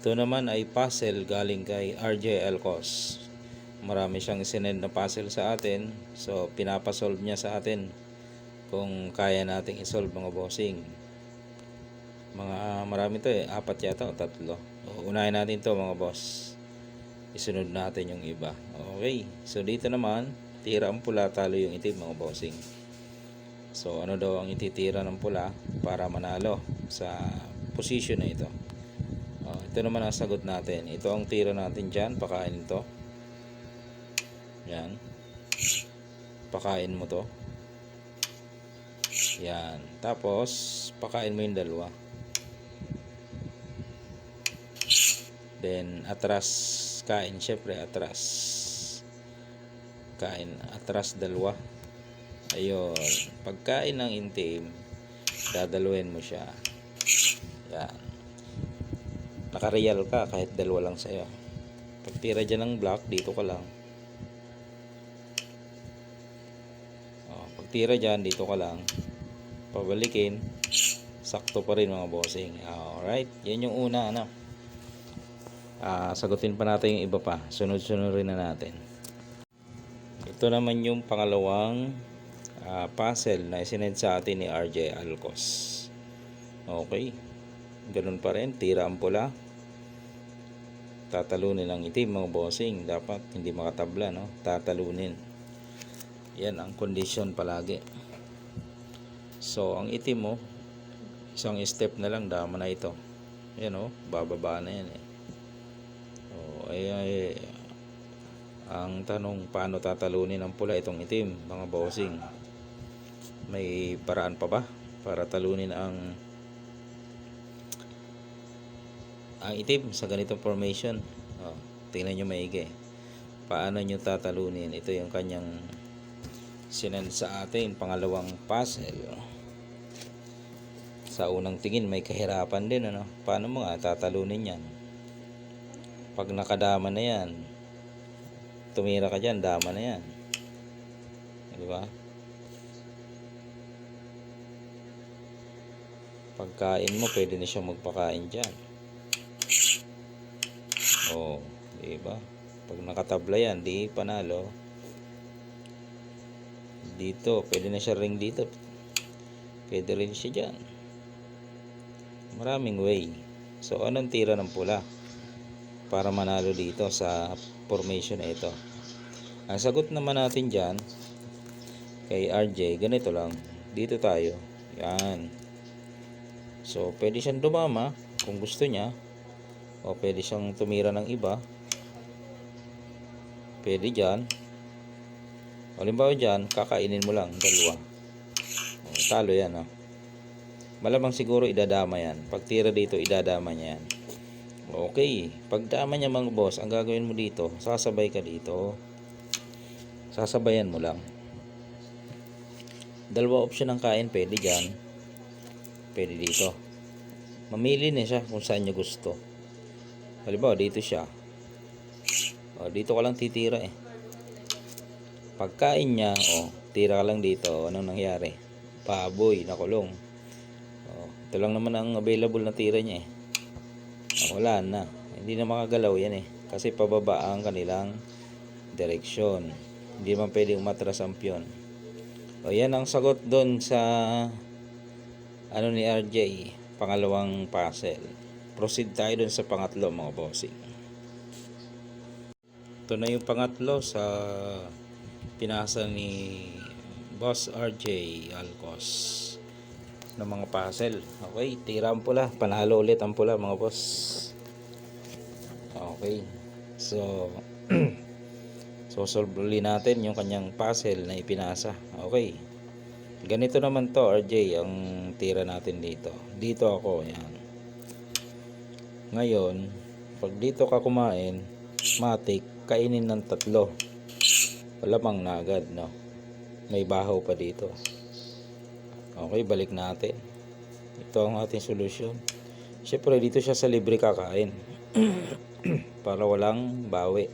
Ito naman ay puzzle galing kay RJ Elcos. Marami siyang sinend na puzzle sa atin. So, pinapasolve niya sa atin kung kaya nating isolve mga bossing. Mga marami to eh. Apat yata o tatlo. O, unahin natin to mga boss. Isunod natin yung iba. Okay. So, dito naman, tira ang pula, talo yung itim mga bossing. So, ano daw ang ititira ng pula para manalo sa position na ito. Ito naman ang sagot natin. Ito ang tira natin dyan. Pakain ito. Yan. Pakain mo to. Yan. Tapos, pakain mo yung dalawa. Then, atras. Kain, syempre, atras. Kain, atras dalawa. Ayun. Pagkain ng intim, dadaluin mo siya. Yan. Nakareal ka kahit dalawa lang sa'yo. Pag tira dyan ng black, dito ka lang. O, pag tira dyan, dito ka lang. Pabalikin, sakto pa rin mga bossing. Alright, yan yung una, ano. Ah, sagutin pa natin yung iba pa. Sunod-sunod rin na natin. Ito naman yung pangalawang ah, puzzle na isinend sa atin ni RJ Alcos. Okay. Ganun pa rin. Tira ang pula. Tatalunin ang itim mga bossing. Dapat hindi makatabla. No? Tatalunin. Yan ang condition palagi. So, ang itim mo, isang step na lang dama na ito. Yan o. bababa na yan eh. O, ay, ay, ang tanong, paano tatalunin ang pula itong itim, mga bossing? May paraan pa ba para talunin ang ang itim sa ganitong formation? Oh, tingnan nyo maigi. Paano nyo tatalunin? Ito yung kanyang sinend sa atin, pangalawang puzzle. Sa unang tingin, may kahirapan din, ano? Paano mo nga tatalunin yan? Pag nakadama na yan, tumira ka dyan, dama na yan. Di ba? Pagkain mo, pwede na siya magpakain dyan. Oh, di? Pag nakatabla yan, di panalo. Dito, pwede na siya ring dito. Pwede rin siya dyan. Maraming way. So, anong tira ng pula? Para manalo dito sa formation na ito. Ang sagot naman natin dyan, kay RJ, ganito lang. Dito tayo. Yan. So, pwede siyang dumama kung gusto niya. O pwede siyang tumira ng iba. Pwede dyan. O limbawa dyan, kakainin mo lang dalawa. O, talo yan, o. Malamang siguro idadama yan. Pag tira dito, idadama niya yan. Okay. Pag dama niya mga boss, ang gagawin mo dito, sasabay ka dito. Sasabayan mo lang. Dalawa option ng kain, pwede dyan. Pwede dito. Mamili na siya kung saan niya gusto. Halimbawa, dito siya. O, dito ka lang titira eh. Pagkain niya, o, tira ka lang dito. Anong nangyari? Paboy, nakulong. O, ito lang naman ang available na tira niya eh. O, wala na. Hindi na makagalaw yan eh. Kasi pababa ang kanilang direksyon. Hindi man pwedeng umatras ang piyon. O, yan ang sagot doon sa ano ni RJ, pangalawang puzzle. Proceed tayo dun sa pangatlo mga bossing. Ito na yung pangatlo sa pinasa ni Boss RJ Alcos ng mga puzzle. Okay, tira ang pula. Panalo ulit ang pula mga boss. Okay. So, so solve ulit natin yung kanyang puzzle na ipinasa. Okay. Ganito naman to RJ ang tira natin dito. Dito ako, yan. Ngayon, pag dito ka kumain, matik, kainin ng tatlo. Wala pang nagad, no? May bahaw pa dito. Okay, balik natin. Ito ang ating solusyon. Siyempre, dito siya sa libre kakain. Para walang bawi.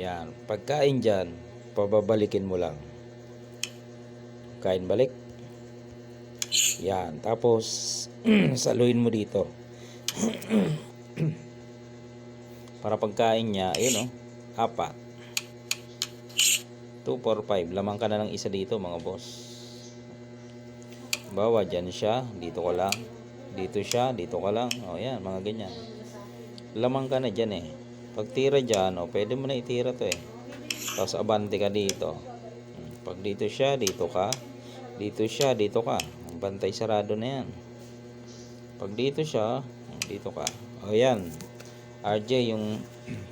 Yan. Pagkain dyan, pababalikin mo lang. Kain balik. Yan. Tapos, saluin mo dito. Para pagkain niya, ayun oh, apat. 2, 4, 5. Lamang ka na ng isa dito mga boss. Bawa dyan siya, dito ka lang. Dito siya, dito ka lang. O yan, mga ganyan. Lamang ka na dyan eh. Pag tira dyan, o pwede mo na itira to eh. Tapos abante ka dito. Pag dito siya, dito ka. Dito siya, dito ka. Bantay sarado na yan. Pag dito siya, dito ka. O yan. RJ, yung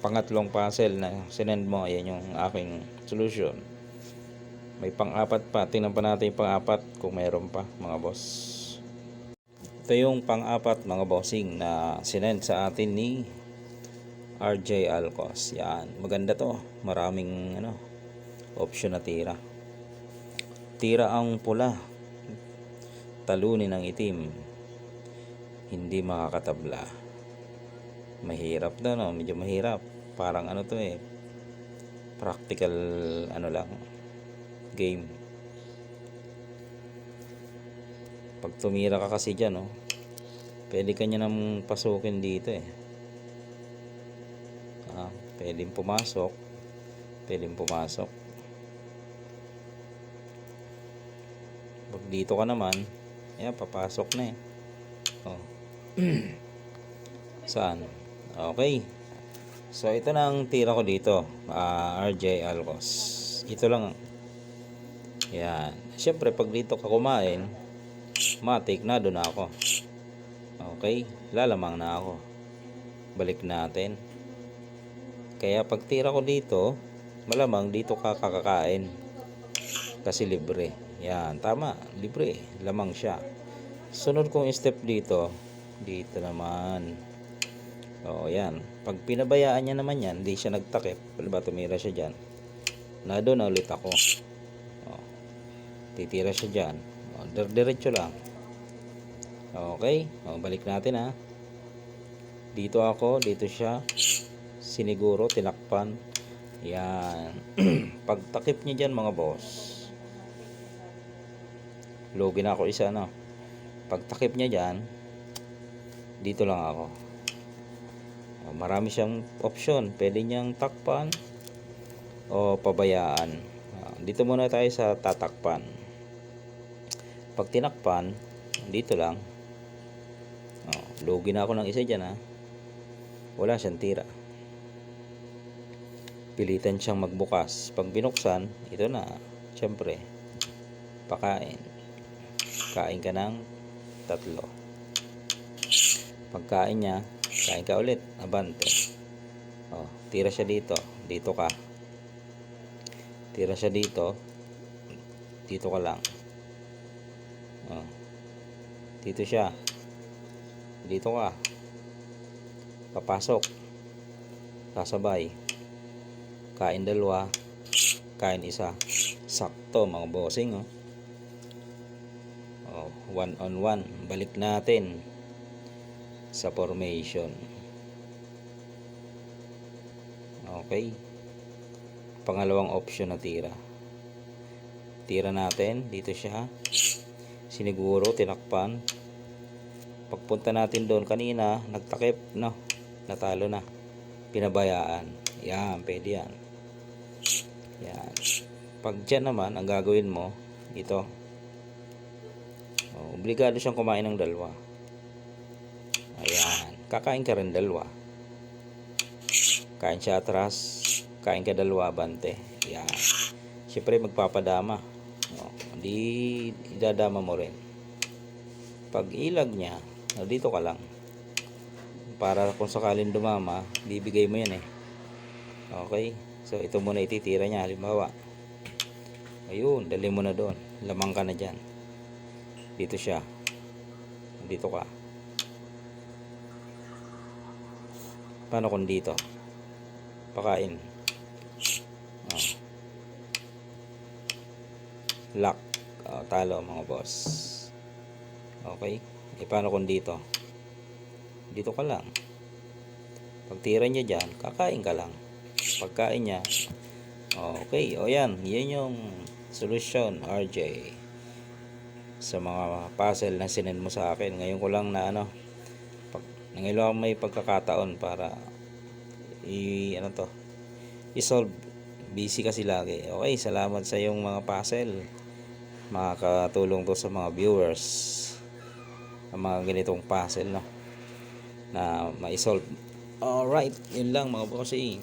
pangatlong puzzle na sinend mo, ayan yung aking solution. May pang-apat pa. Tingnan pa natin yung pang-apat kung mayroon pa, mga boss. Ito yung pang-apat, mga bossing, na sinend sa atin ni RJ Alcos. Yan. Maganda to. Maraming ano, option na tira. Tira ang pula. Talunin ang itim. Hindi makakatabla. Mahirap na no, medyo mahirap. Parang ano to eh. Practical ano lang game. Pag tumira ka kasi dyan, no, pwede ka niya nang pasukin dito eh. Ah, pwedeng pumasok. Pwedeng pumasok. Pag dito ka naman, yan, papasok na eh. Oh. Saan? Okay. So, ito na ang tira ko dito. ah, RJ Alcos. Ito lang. Yan. Siyempre, pag dito ka kumain, matik na doon ako. Okay. Lalamang na ako. Balik natin. Kaya pag tira ko dito, malamang dito ka kakakain. Kasi libre. Yan, tama. Libre. Lamang siya. Sunod kong step dito, dito naman. O, yan. Pag pinabayaan niya naman yan, hindi siya nagtakip. Diba, tumira siya dyan. Na doon ulit ako. O, titira siya dyan. O, dir- diretso lang. Okay. O, balik natin ha. Dito ako, dito siya. Siniguro, tinakpan. Yan. Pag takip niya dyan mga boss. Logi na ako isa no. Pag takip niya dyan, dito lang ako. O, Marami siyang option. Pwede niyang takpan o pabayaan. Ah, Dito muna tayo sa tatakpan. Pag tinakpan, dito lang. Oh, lugi na ako ng isa dyan ha. Wala siyang tira. Pilitan siyang magbukas. Pag binuksan, ito na. Siyempre, pakain. Kain ka ng tatlo. Pagkain niya, kain ka ulit. Abante. Oh, tira siya dito. Dito ka. Tira siya dito. Dito ka lang. Oh. Dito siya. Dito ka. Papasok. Kasabay. Kain dalawa. Kain isa. Sakto mga bossing oh. Oh, one on one. Balik natin sa formation. Okay. Pangalawang option na tira. Tira natin. Dito siya. Siniguro, tinakpan. Pagpunta natin doon kanina, nagtakip, no? Natalo na. Pinabayaan. Yan, pwede yan. Yan. Pag dyan naman, ang gagawin mo, ito. Obligado siyang kumain ng dalawa. Kakain ka rin dalawa. Kain siya atras. Kain ka dalawa, bante. Yan. Siyempre, magpapadama. Oh, di idadama mo rin. Pag ilag niya, dito ka lang. Para kung sakaling dumama, bibigay mo yan eh. Okay? So, ito muna ititira niya. Halimbawa, ayun, dali mo na doon. Lamang ka na dyan. Dito siya. Dito ka. Paano kung dito? Pakain. Oh. Lock. Oh, talo mga boss. Okay? E paano kung dito? Dito ka lang. Pag tira niya dyan, kakain ka lang. Pagkain niya, okay. O yan, yan yung solution, RJ. Sa mga puzzle na sinend mo sa akin. Ngayon ko lang na ano, lang may pagkakataon para i ano to i-solve. Busy kasi lagi. Okay salamat sa yung mga puzzle. Makakatulong to sa mga viewers. Ang mga ganitong puzzle no? Na ma-solve. Alright yun lang mga bossing